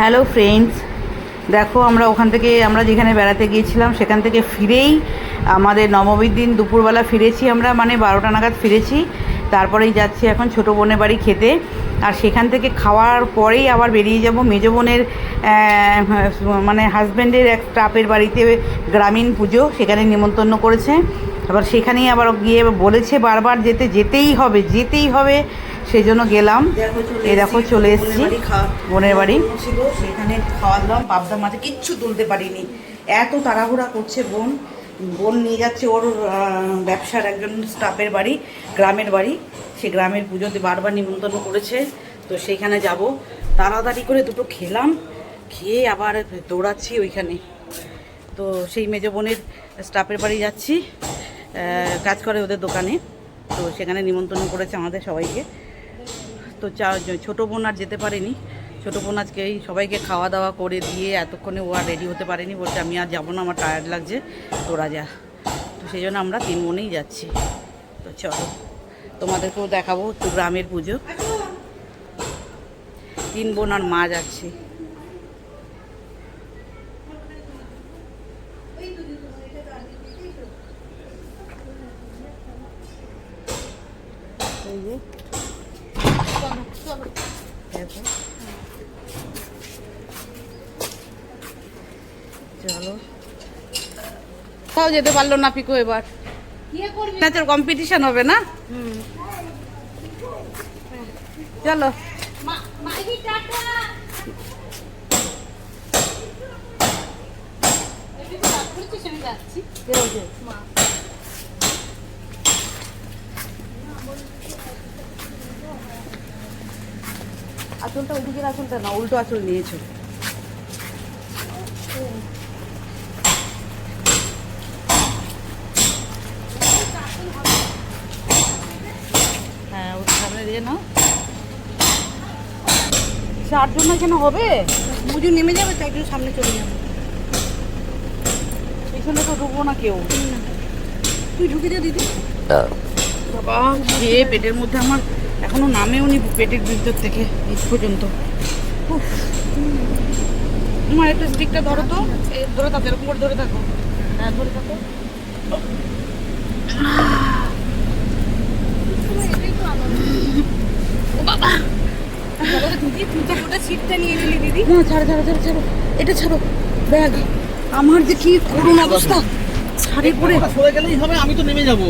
Hello friends দেখো, আমরা ওখান থেকে, আমরা যেখানে বেড়াতে গিয়েছিলাম, সেখান থেকে ফিরেই আমাদের নবমীর দিন দুপুরবেলা ফিরেছি আমরা মানে বারোটা নাগাদ ফিরেছি। তারপরেই যাচ্ছি এখন ছোটো বোনের বাড়ি খেতে। আর সেখান থেকে খাওয়ার পরেই আবার বেরিয়ে যাব মেজো বোনের মানে হাজব্যান্ডের এক স্টাফের বাড়িতে গ্রামীণ পুজো, সেখানে নিমন্ত্রণ করেছে। আবার সেখানেই আবার গিয়ে বলেছে বারবার যেতে, যেতেই হবে যেতেই হবে। সেই জন্য গেলাম। এই দেখো চলে এসেছি। বোনের বাড়ি ছিল সেখানে খাওয়া দাওয়া পাবদা মাঝে কিচ্ছু তুলতে পারিনি। এত তাড়াহুড়া করছে বোন। বোন নিয়ে যাচ্ছে ওর ব্যবসার একজন স্টাফের বাড়ি গ্রামের বাড়ি। সে গ্রামের পুজোতে বারবার নিমন্ত্রণ করেছে। তো সেইখানে যাব। তাড়াতাড়ি করে দুটো খেলাম। খেয়ে আবার দৌড়াচ্ছি ওইখানে। তো সেই মেজো বোনের স্টাফের বাড়ি যাচ্ছি। কাজ করে ওদের দোকানে। তো সেখানে নিমন্ত্রণ করেছে আমাদের সবাইকে। তো চা ছোটো বোন আর যেতে পারেনি। ছোটো বোন আজকে এই সবাইকে খাওয়া দাওয়া করে দিয়ে এতক্ষণে ও আর রেডি হতে পারেনি বলছে, আমি আর যাব না, আমার টায়ার্ড লাগছে তোরা যা তো সেই জন্য আমরা তিন বোনেই যাচ্ছি। তো চলো, তোমাদেরকেও দেখাবো একটু গ্রামের পুজো। তিন বোন আর মা যাচ্ছে। এই যে দেখো। চলো। তাও যেতে পারল না পিকো এবার। নাচের কম্পিটিশন হবে না? চলো। কে আঁচলটা ওইদিকের আঁচলটা না উল্টো আঁচল নিয়েছো হ্যাঁ ওর সামনে দিয়ে নাও। চারজন না কেন হবে? বুঝু নেমে যাবে তো একটু সামনে চলে যাবে। পেছনে তো ঢুকবো না কেউ। তুই ঢুকে যা দিদি। বাবা খেয়ে পেটের মধ্যে আমার এখনও নামেও নি পেটের ভিতর থেকে এই পর্যন্ত। তোমার একটা স্টিকটা ধরো তো। ধরে থাকো এরকম করে ধরে থাকো। হ্যাঁ ধরে থাকো। দিদি তুই তো গোটা সিটটা নিয়ে নিলি দিদি। না ছাড়ো ছাড়ো ছাড়ো ছাড়ো। এটা ছাড়ো। ব্যাগ। আমার যে কি করুণ অবস্থা। শাড়ি পরে সরে গেলেই হবে আমি তো নেমে যাব।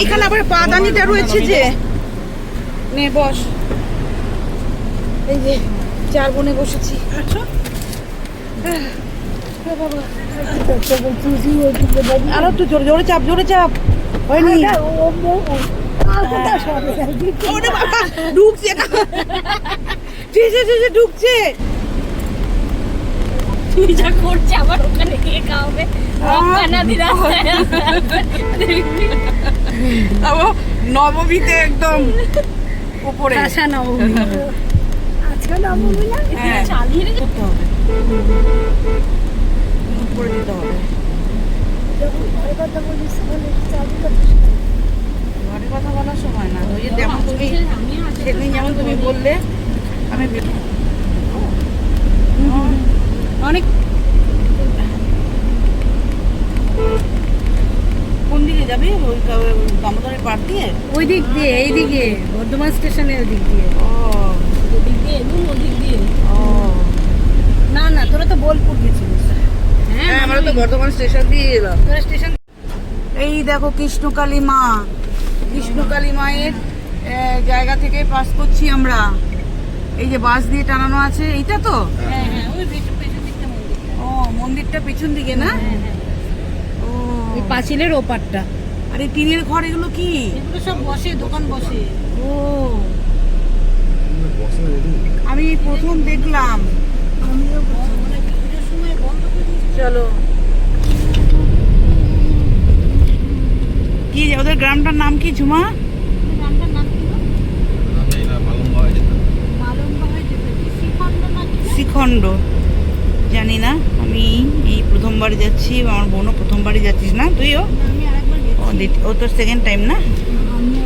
এইখানে আবার পাদানিটা রয়েছে যে। নে বস এই যে চার বোনে বসেছি আচ্ছা আরও একটু জোরে জোরে চাপ জোরে চাপ হয়নি ঢুকছে ঢুকছে তুই যা করছে আবার ওখানে গিয়ে খাওয়াবে নবমীতে একদম উপরে। আশা নবমী। আজকে নবমী না? হ্যাঁ। চালিয়ে করতে হবে। উপরে দিতে হবে। ঘরে কথা বলার সময় না। ওই যে যেমন তুমি সেদিন যেমন তুমি বললে আমি অনেক যাবি ওই দামোদরের পাড় দিয়ে? ওই দিক দিয়ে এই দিকে বর্ধমান স্টেশনের ওই দিক দিয়ে। ও ওদিক দিয়ে? এলুম ওদিক দিয়ে? ও। না না তোরা তো বোলপুর গেছিলিস। হ্যাঁ আমরা তো বর্ধমান স্টেশন দিয়ে এলাম। তোরা স্টেশন এই দেখো কৃষ্ণকালী মা। কৃষ্ণকালী মায়ের জায়গা থেকে পাস করছি আমরা। এই যে বাস দিয়ে টানানো আছে এইটা তো? হ্যাঁ হ্যাঁ ওই ও মন্দিরটা পিছন দিকে না? হ্যাঁ হ্যাঁ। ও। পাঁচিলের ওপারটা। আরে টিনের ঘর এগুলো কি? এগুলো সব বসে দোকান বসে। ও। আমি প্রথম দেখলাম। পুজোর সময় বন্ধ চলো কি ওদের গ্রামটার নাম কি ঝুমা শ্রীখণ্ড? শিখণ্ড জানি না আমি এই প্রথমবার যাচ্ছি আমার বোনও প্রথমবারই যাচ্ছিস না? তুইও না, আমি আরেকবার গেছি ও তোর সেকেন্ড টাইম না? আমি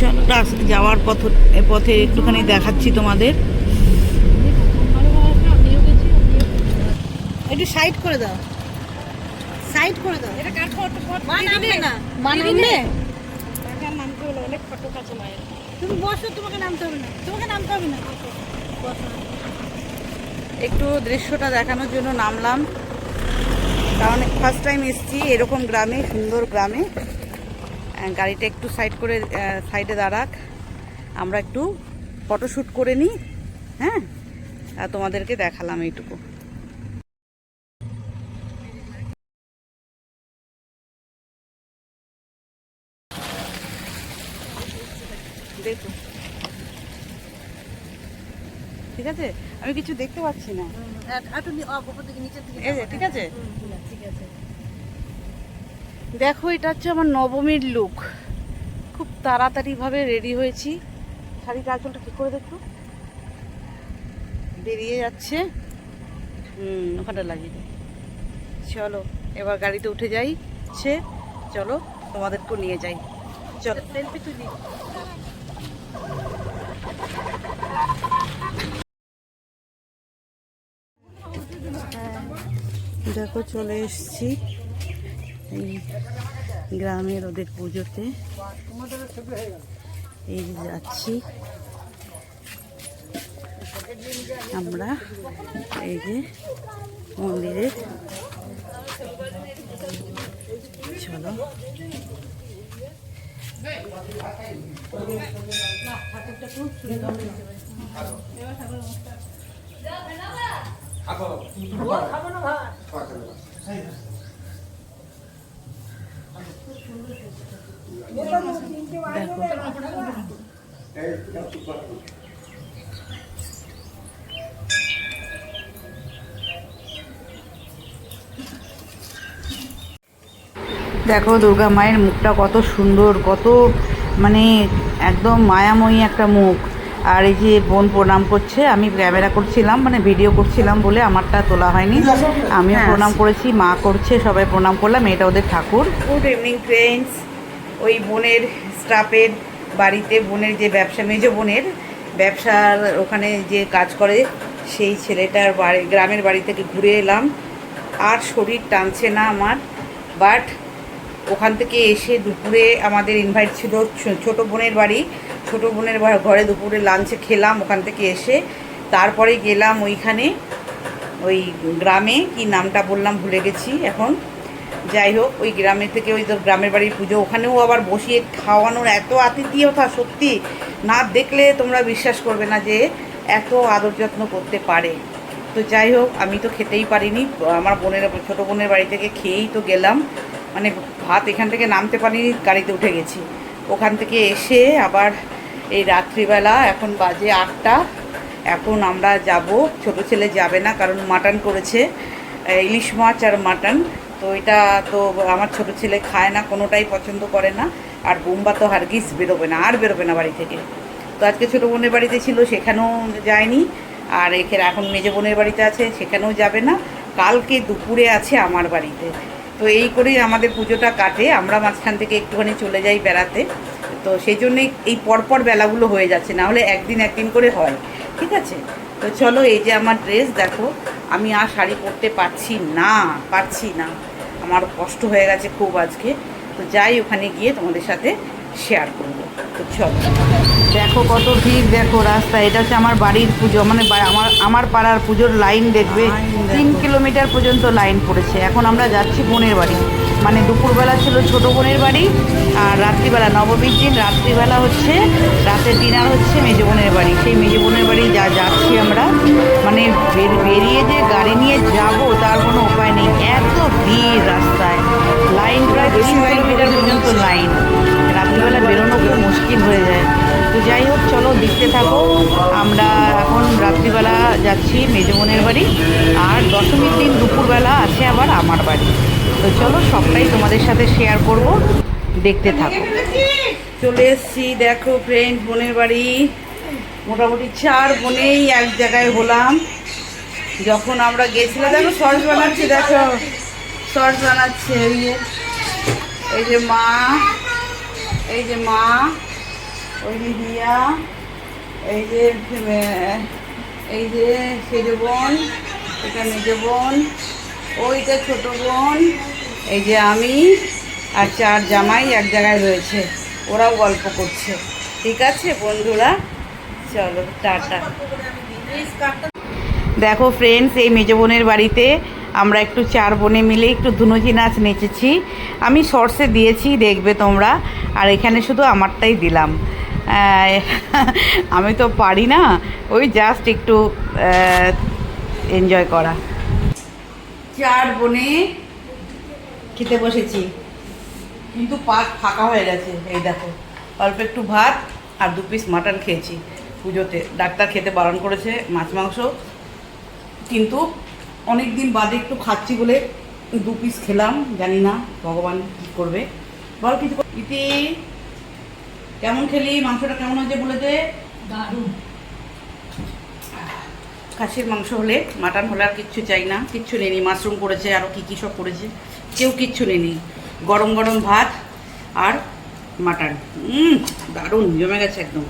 চলো রাস্তা যাওয়ার পথ এ পথে একটুখানি দেখাচ্ছি তোমাদের। একটু সাইড করে দাও। সাইড করে দাও। এটা কার ফটো? ফটো মা নামবে না। মা নামবে? কার নামতে হলো অনেক ফটো কাছে মায়ের। তুমি বসো তোমাকে নামতে হবে না। তোমাকে নামতে হবে না। একটু দৃশ্যটা দেখানোর জন্য নামলাম। কারণ ফার্স্ট টাইম এসেছি এরকম গ্রামে সুন্দর গ্রামে। গাড়িটা একটু সাইড করে সাইডে দাঁড়াক। আমরা একটু ফটোশ্যুট করে নিই হ্যাঁ? আর তোমাদেরকে দেখালাম এইটুকু। দেখো। ঠিক আছে? আমি কিছু দেখতে পাচ্ছি না। ঠিক আছে। দেখো এটা হচ্ছে আমার নবমীর লুক খুব তাড়াতাড়িভাবে রেডি হয়েছি। শাড়ির আঁচলটা ঠিক করে দেখো? বেরিয়ে যাচ্ছে। হুম ওখানটা লাগিয়ে চলো এবার গাড়িতে উঠে যাই। সে চলো তোমাদেরকেও নিয়ে যাই। চলো। তুলি। দেখো চলে এসেছি। এই গ্রামের ওদের পুজোতে। এই যে যাচ্ছি। আমরা এই যে মন্দিরে। চলো। দেখো দেখো দুর্গা মায়ের মুখটা কত সুন্দর কত মানে একদম মায়াময়ী একটা মুখ। আর এই যে বোন প্রণাম করছে আমি ক্যামেরা করছিলাম মানে ভিডিও করছিলাম বলে আমারটা তোলা হয়নি। আমিও প্রণাম করেছি মা করছে সবাই প্রণাম করলাম এটা ওদের ঠাকুর। গুড ইভিনিং ফ্রেন্ডস ওই বোনের স্টাফের বাড়িতে বোনের যে ব্যবসা মেজ বোনের ব্যবসার ওখানে যে কাজ করে সেই ছেলেটার বাড়ি গ্রামের বাড়ি থেকে ঘুরে এলাম। আর শরীর টানছে না আমার বাট ওখান থেকে এসে দুপুরে আমাদের ইনভাইট ছিল ছোট বোনের বাড়ি। ছোট বোনের ঘরে দুপুরে লাঞ্চে খেলাম ওখান থেকে এসে। তারপরে গেলাম ওইখানে, ওই গ্রামে, কি নামটা বললাম ভুলে গেছি এখন। যাই হোক, ওই গ্রামের থেকে ওই তো গ্রামের বাড়ির পুজো। ওখানেও আবার বসিয়ে খাওয়ানোর এত আতিথিয়তা, সত্যি। না দেখলে তোমরা বিশ্বাস করবে না যে এত আদর যত্ন করতে পারে। তো যাই হোক, আমি তো খেতেই পারিনি। আমার বোনের, ছোটো বোনের বাড়ি থেকে খেয়েই তো গেলাম। মানে ভাত এখান থেকে নামতে পারিনি, গাড়িতে উঠে গেছি। ওখান থেকে এসে আবার এই রাত্রিবেলা, এখন বাজে আটটা। এখন আমরা যাব, ছোট ছেলে যাবে না কারণ মাটন করেছে ইলিশ মাছ আর মাটন। তো এটা তো আমার ছোট ছেলে খায় না, কোনোটাই পছন্দ করে না। আর বোম্বা তো হারগিস বেরোবে না, আর বেরোবে না বাড়ি থেকে। তো আজকে ছোটো বোনের বাড়িতে ছিল, সেখানেও যায়নি। আর এখানে এখন মেজো বোনের বাড়িতে আছে, সেখানেও যাবে না। কালকে দুপুরে আছে আমার বাড়িতে। তো এই করেই আমাদের পুজোটা কাটে। আমরা মাঝখান থেকে একটুখানি চলে যাই বেড়াতে। তো সেই জন্যই এই পরপর বেলাগুলো হয়ে যাচ্ছে না হলে একদিন একদিন করে হয় ঠিক আছে? তো চলো এই যে আমার ড্রেস দেখো আমি আর শাড়ি পরতে পারছি না পারছি না। আমার কষ্ট হয়ে গেছে খুব আজকে। তো যাই ওখানে গিয়ে তোমাদের সাথে শেয়ার করব। তো চলো। দেখো কত ভিড় দেখো রাস্তা এটা হচ্ছে আমার বাড়ির পুজো মানে আমার আমার পাড়ার পুজোর লাইন দেখবে। তিন কিলোমিটার পর্যন্ত লাইন পড়েছে। এখন আমরা যাচ্ছি বোনের বাড়ি। মানে দুপুরবেলা ছিল ছোট বোনের বাড়ি আর রাত্রিবেলা নবমীর দিন, রাত্রিবেলা হচ্ছে রাতের ডিনার হচ্ছে মেজো বোনের বাড়ি। সেই মেজো বোনের বাড়ি যা যাচ্ছি আমরা মানে বের- বেরিয়ে যে গাড়ি নিয়ে যাব তার কোনো উপায় নেই। এত ভিড় রাস্তায়। লাইন প্রায় তিন কিলোমিটার পর্যন্ত লাইন। রাত্রিবেলা বেরোনো খুব মুশকিল হয়ে যায়। তো যাই হোক, চলো দেখতে থাকো। আমরা এখন রাত্রিবেলা যাচ্ছি মেজো বোনের বাড়ি। আর দশমীর দিন দুপুরবেলা আছে আবার আমার বাড়ি। তো চলো সবটাই তোমাদের সাথে শেয়ার করব। দেখতে থাকো। চলে এসছি, দেখো ফ্রেন্ড বোনের বাড়ি। মোটামুটি চার বোনেই এক জায়গায় হলাম। যখন আমরা গেছিলাম, দেখো সস বানাচ্ছি, দেখো। সস বানাচ্ছে, এই যে। যে মা, এই যে মা, ওই যে হিয়া এই যে এই যে সেজ বোন এটা মেজ বোন। ওইটা ছোট বোন, এই যে আমি আর চার জামাই এক জায়গায় রয়েছে, ওরাও গল্প করছে। ঠিক আছে বন্ধুরা? চলো, টাটা। দেখো ফ্রেন্ডস এই মেজো বোনের বাড়িতে আমরা একটু চার বোনে মিলে একটু ধুনুচি নাচ নেচেছি। আমি শর্টসে দিয়েছি, দেখবে তোমরা। আর এখানে শুধু আমারটাই দিলাম। আমি তো পারি না, ওই জাস্ট একটু এনজয় করা। চার বোনে খেতে বসেছি। কিন্তু পাক ফাঁকা হয়ে গেছে, এই দেখো। অল্প একটু ভাত আর দু পিস মাটন খেয়েছি। পুজোতে ডাক্তার খেতে বারণ করেছে, মাছ মাংস। কিন্তু অনেক দিন বাদে একটু খাচ্ছি বলে দু পিস খেলাম, জানি না ভগবান কী করবে। বল কিছু ইতি, কেমন খেলি? মাংসটা কেমন হয়েছে বলে দে। দারুণ। খাসির মাংস হলে, মাটন হলে আর কিচ্ছু চাই না, কিচ্ছু নেই, মাশরুম করেছে আরও কী কী সব করেছে, কেউ কিচ্ছু নেই গরম গরম ভাত আর মাটন। দারুণ, জমে গেছে একদম।